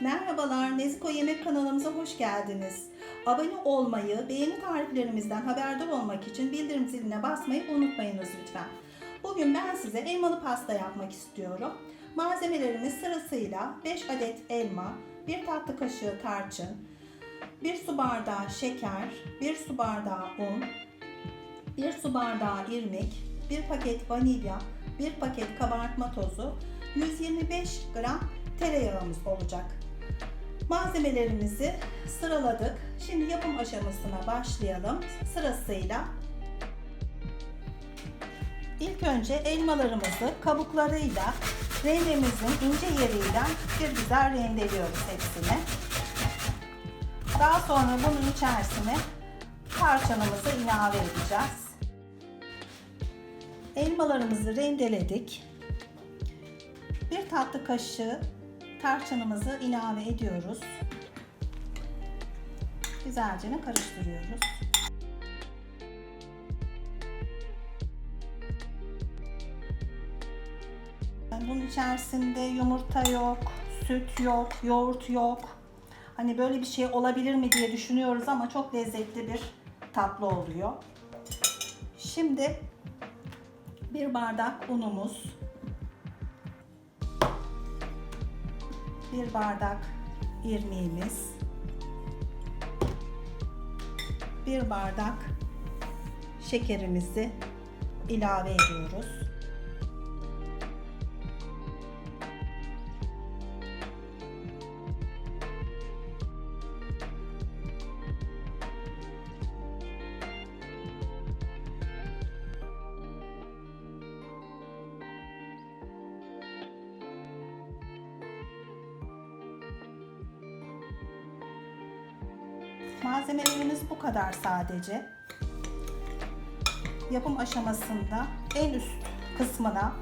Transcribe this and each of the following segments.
Merhabalar, Neziko Yemek kanalımıza hoş geldiniz. Abone olmayı, beğeni tariflerimizden haberdar olmak için bildirim ziline basmayı unutmayınız lütfen. Bugün ben size elmalı pasta yapmak istiyorum. Malzemelerimiz sırasıyla 5 adet elma, 1 tatlı kaşığı tarçın, 1 su bardağı şeker, 1 su bardağı un, 1 su bardağı irmik, 1 paket vanilya, 1 paket kabartma tozu, 125 gram tereyağımız olacak. Malzemelerimizi sıraladık. Şimdi yapım aşamasına başlayalım. Sırasıyla İlk önce elmalarımızı kabuklarıyla rendemizin ince yeriyle bir güzel rendeliyoruz hepsini. Daha sonra bunun içerisine tarçınımızı ilave edeceğiz. Elmalarımızı rendeledik. Bir tatlı kaşığı tarçınımızı ilave ediyoruz. Güzelce karıştırıyoruz. Bunun içerisinde yumurta yok, süt yok, yoğurt yok. Hani böyle bir şey olabilir mi diye düşünüyoruz ama çok lezzetli bir tatlı oluyor. Şimdi bir bardak unumuz, bir bardak irmiğimiz, bir bardak şekerimizi ilave ediyoruz. Malzemelerimiz bu kadar sadece. Yapım aşamasında en üst kısmına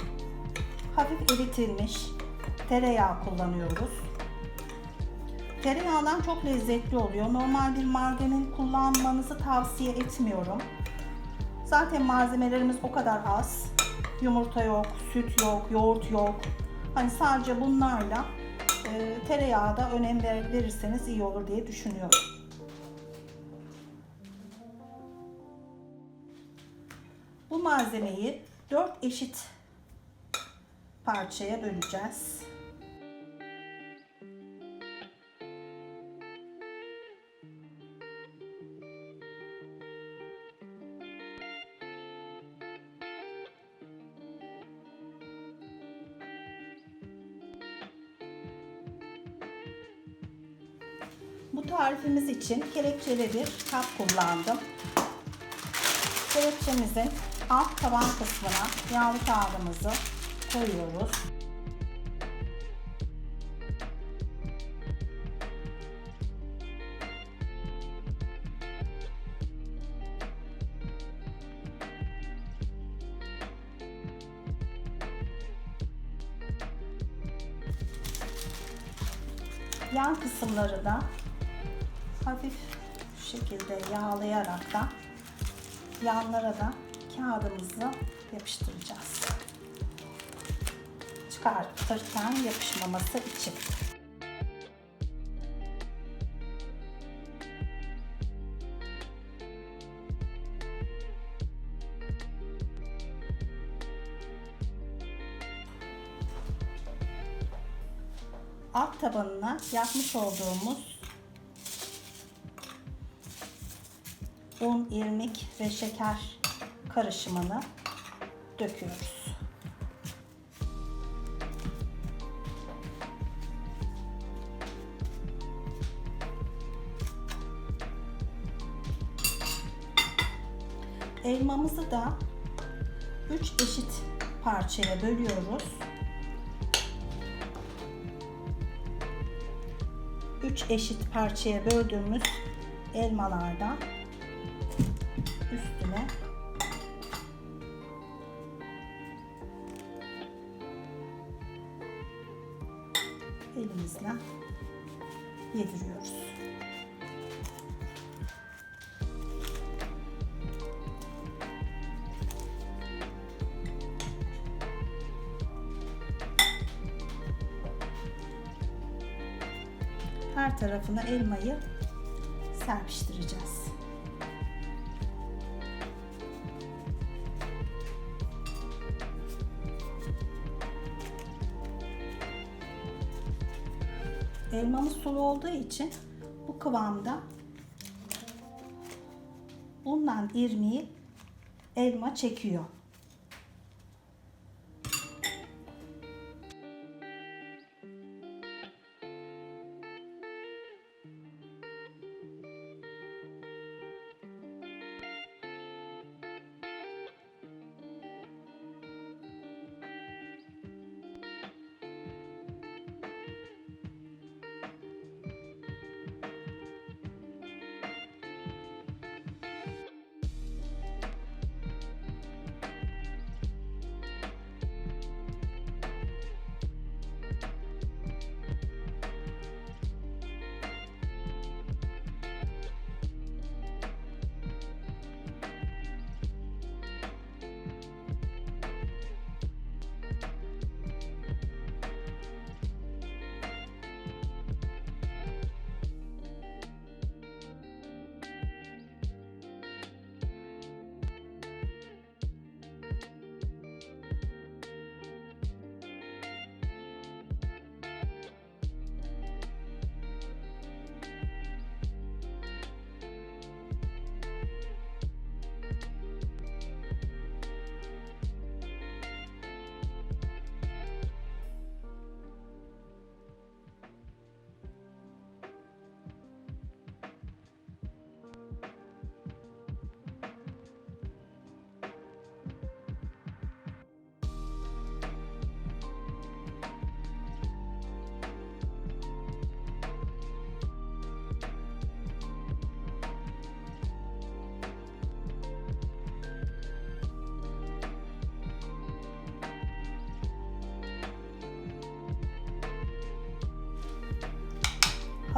hafif eritilmiş tereyağı kullanıyoruz. Tereyağından çok lezzetli oluyor. Normal bir margarin kullanmanızı tavsiye etmiyorum. Zaten malzemelerimiz o kadar az. Yumurta yok, süt yok, yoğurt yok. Hani sadece bunlarla e, tereyağı da önem verirseniz iyi olur diye düşünüyorum. Bu malzemeyi 4 eşit parçaya böleceğiz. Bu tarifimiz için kelepçeli bir kap kullandım. Kelepçemizin alt taban kısmına yağlı kağıdımızı koyuyoruz. Yan kısımları da hafif şekilde yağlayarak da yanlara da kağıdımızı yapıştıracağız. Çıkartırken yapışmaması için. Alt tabanına yapmış olduğumuz un, irmik ve şeker karışımını döküyoruz. Elmamızı da 3 eşit parçaya bölüyoruz. 3 eşit parçaya böldüğümüz elmalardan üstüne elimizle yediriyoruz. her tarafına elmayı serpiştireceğiz. Elmamız sulu olduğu için bu kıvamda bundan irmiği elma çekiyor.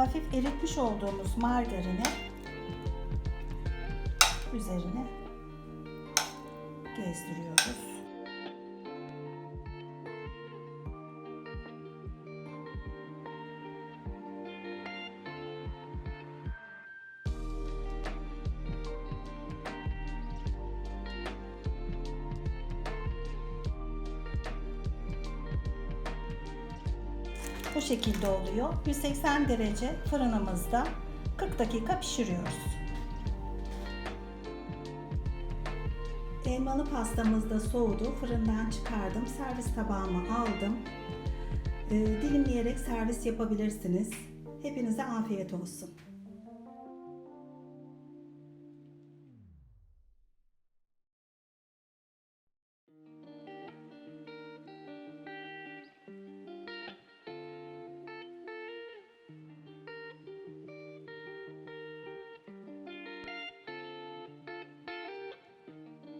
Hafif eritmiş olduğumuz margarini üzerine gezdiriyoruz. Bu şekilde oluyor. 180 derece fırınımızda 40 dakika pişiriyoruz. Elmalı pastamız da soğudu. Fırından çıkardım. Servis tabağıma aldım. Ee, dilimleyerek servis yapabilirsiniz. Hepinize afiyet olsun.